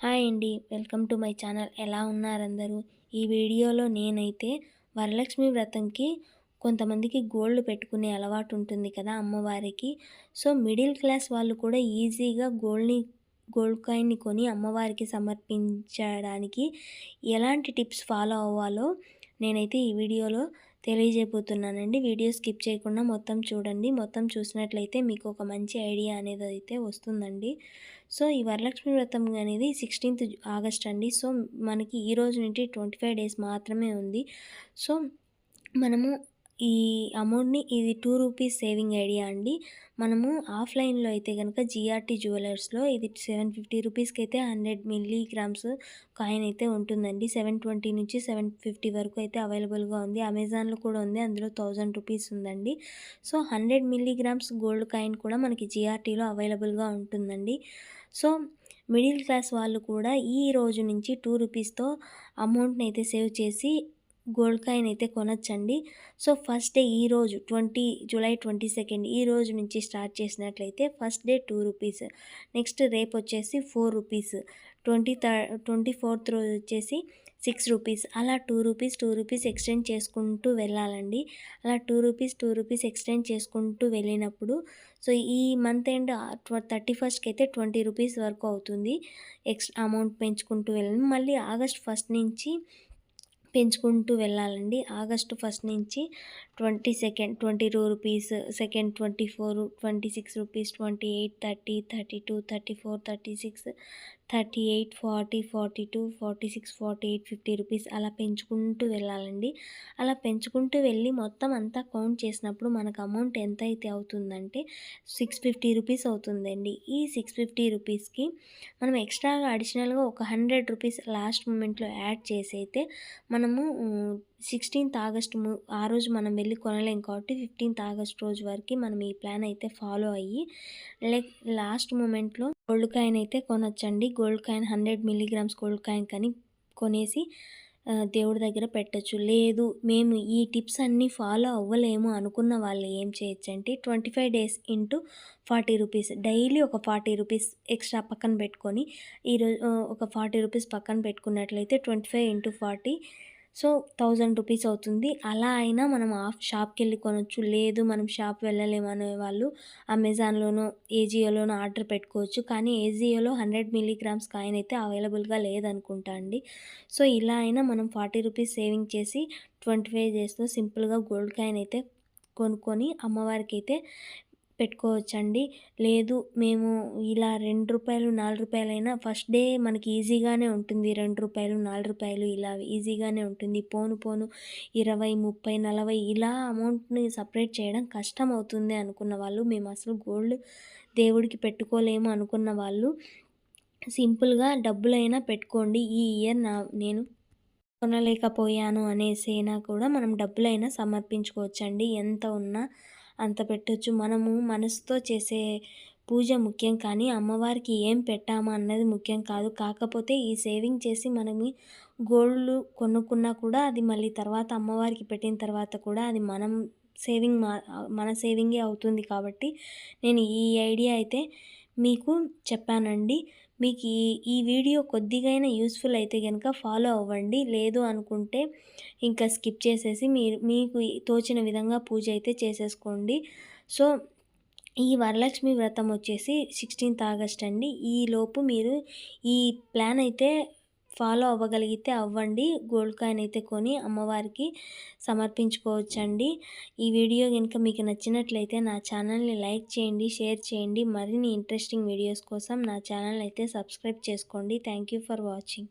Hi అండి welcome to my channel. ఎలా ఉన్నారందరూ? ఈ వీడియోలో నేనైతే వరలక్ష్మి వ్రతంకి కొంతమందికి గోల్డ్ పెట్టుకునే అలవాటు ఉంటుంది కదా అమ్మవారికి. సో మిడిల్ క్లాస్ వాళ్ళు కూడా ఈజీగా గోల్డ్ని గోల్డ్ కాయిన్ని కొని అమ్మవారికి సమర్పించడానికి ఎలాంటి టిప్స్ ఫాలో అవ్వాలో నేనైతే ఈ వీడియోలో తెలియజేయబోతున్నానండి. వీడియో స్కిప్ చేయకుండా మొత్తం చూడండి. మొత్తం చూసినట్లయితే మీకు ఒక మంచి ఐడియా అనేది అయితే వస్తుందండి. సో ఈ వరలక్ష్మి వ్రతం అనేది సిక్స్టీన్త్ ఆగస్ట్ అండి. సో మనకి ఈ రోజు నుండి ట్వంటీ ఫైవ్ డేస్ మాత్రమే ఉంది. సో మనము ఈ అమౌంట్ని ఇది టూ రూపీస్ సేవింగ్ ఐడియా అండి. మనము ఆఫ్లైన్లో అయితే కనుక జిఆర్టీ జ్యువెలర్స్లో ఇది సెవెన్ ఫిఫ్టీ రూపీస్కి అయితే హండ్రెడ్ మిల్లీగ్రామ్స్ కాయిన్ అయితే ఉంటుందండి. సెవెన్ ట్వంటీ నుంచి సెవెన్ ఫిఫ్టీ వరకు అయితే అవైలబుల్గా ఉంది. అమెజాన్లో కూడా ఉంది. అందులో థౌజండ్ రూపీస్ ఉందండి. So hundred milligrams gold coin కూడా మనకి జిఆర్టీలో అవైలబుల్గా ఉంటుందండి. సో మిడిల్ క్లాస్ వాళ్ళు కూడా ఈ రోజు నుంచి టూ రూపీస్తో అమౌంట్ని అయితే సేవ్ చేసి గోల్డ్ కాయిన్ అయితే కొనొచ్చండి. సో ఫస్ట్ డే ఈరోజు ట్వంటీ జూలై ట్వంటీ సెకండ్ ఈ రోజు నుంచి స్టార్ట్ చేసినట్లయితే first day two rupees next రేపు వచ్చేసి four rupees twenty third twenty fourth రోజు వచ్చేసి సిక్స్ రూపీస్. అలా two rupees two rupees extend చేసుకుంటూ వెళ్ళాలండి. అలా two rupees two rupees extend చేసుకుంటూ వెళ్ళినప్పుడు సో ఈ మంత్ ఎండ్ థర్టీ ఫస్ట్కి అయితే ట్వంటీ రూపీస్ వరకు అవుతుంది. ఎక్స్ అమౌంట్ పెంచుకుంటూ వెళ్ళాలి మళ్ళీ ఆగస్ట్ ఫస్ట్ నుంచి పెంచుకుంటూ వెళ్ళాలండి. ఆగస్టు ఫస్ట్ నుంచి twenty second twenty two rupees second twenty four twenty six rupees twenty eight thirty thirty two thirty four thirty six thirty eight forty forty two forty six forty eight fifty rupees అలా పెంచుకుంటూ వెళ్ళాలండి. అలా పెంచుకుంటూ వెళ్ళి మొత్తం అంతా count చేసినప్పుడు మనకు అమౌంట్ ఎంత అయితే అవుతుందంటే సిక్స్ ఫిఫ్టీ రూపీస్ అవుతుందండి. ఈ సిక్స్ ఫిఫ్టీ రూపీస్కి మనం ఎక్స్ట్రాగా అడిషనల్గా ఒక హండ్రెడ్ రూపీస్ లాస్ట్ మూమెంట్లో యాడ్ చేసి అయితే మనము సిక్స్టీన్త్ ఆగస్ట్ ఆ రోజు మనం వెళ్ళి కొనలేం కాబట్టి ఫిఫ్టీన్త్ ఆగస్ట్ రోజు వరకు మనం ఈ ప్లాన్ అయితే ఫాలో అయ్యి లైక్ లాస్ట్ మూమెంట్లో గోల్డ్ కాయిన్ అయితే కొనొచ్చండి. Gold coin hundred milligrams gold coin కానీ కొనేసి దేవుడి దగ్గర పెట్టచ్చు. లేదు మేము ఈ టిప్స్ అన్నీ ఫాలో అవ్వలేము అనుకున్న వాళ్ళు ఏం చేయొచ్చు అంటే twenty five days into forty rupees daily ఒక ఫార్టీ రూపీస్ ఎక్స్ట్రా పక్కన పెట్టుకొని ఈరోజు ఒక ఫార్టీ రూపీస్ పక్కన పెట్టుకున్నట్లయితే twenty five into forty so thousand rupees అవుతుంది. అలా అయినా మనం ఆఫ్ షాప్కి వెళ్ళి కొనవచ్చు లేదు మనం షాప్ వెళ్ళలేమనే వాళ్ళు అమెజాన్లోనో ఏజియోలోనో ఆర్డర్ పెట్టుకోవచ్చు. కానీ ఏజియోలో హండ్రెడ్ మిల్లీగ్రామ్స్ కాయిన్ అయితే అవైలబుల్గా లేదనుకుంటా అండి. సో ఇలా అయినా మనం ఫార్టీ రూపీస్ సేవింగ్ చేసి ట్వంటీ ఫైవ్ డేస్లో సింపుల్గా గోల్డ్ కాయిన్ అయితే కొనుక్కొని అమ్మవారికి అయితే పెట్టుకోవచ్చండి. లేదు మేము ఇలా రెండు రూపాయలు నాలుగు రూపాయలైనా ఫస్ట్ డే మనకి ఈజీగానే ఉంటుంది. రెండు రూపాయలు నాలుగు రూపాయలు ఇలా ఈజీగానే ఉంటుంది. పోను పోను ఇరవై ముప్పై నలభై ఇలా అమౌంట్ని సపరేట్ చేయడం కష్టం అవుతుంది అనుకున్న వాళ్ళు మేము అసలు గోల్డ్ దేవుడికి పెట్టుకోలేము అనుకున్న వాళ్ళు సింపుల్గా డబ్బులైనా పెట్టుకోండి. ఈ ఇయర్ నా నేను కొనలేకపోయాను అనేసైనా కూడా మనం డబ్బులైనా సమర్పించుకోవచ్చండి. ఎంత ఉన్నా అంత పెట్టచ్చు. మనము మనసుతో చేసే పూజ ముఖ్యం కానీ అమ్మవారికి ఏం పెట్టామా అన్నది ముఖ్యం కాదు. కాకపోతే ఈ సేవింగ్ చేసి మనమి గోల్డ్ కొనుక్కున్నా కూడా అది మళ్ళీ తర్వాత అమ్మవారికి పెట్టిన తర్వాత కూడా అది మనం సేవింగ్ మన సేవింగే అవుతుంది కాబట్టి నేను ఈ ఐడియా అయితే మీకు చెప్పానండి. మీకు ఈ ఈ వీడియో కొద్దిగైనా యూస్ఫుల్ అయితే కనుక ఫాలో అవ్వండి. లేదు అనుకుంటే ఇంకా స్కిప్ చేసేసి మీరు మీకు తోచిన విధంగా పూజ అయితే చేసేసుకోండి. సో ఈ వరలక్ష్మి వ్రతం వచ్చేసి సిక్స్టీన్త్ ఆగస్ట్ అండి. ఈలోపు మీరు ఈ ప్లాన్ అయితే ఫాలో అవ్వగలిగితే అవ్వండి. గోల్డ్ కాయిన్ అయితే కొని అమ్మవారికి సమర్పించుకోవచ్చండి. ఈ వీడియో కనుక మీకు నచ్చినట్లయితే నా ఛానల్ని లైక్ చేయండి షేర్ చేయండి. మరిన్ని ఇంట్రెస్టింగ్ వీడియోస్ కోసం నా ఛానల్ అయితే సబ్స్క్రైబ్ చేసుకోండి. Thank for watching.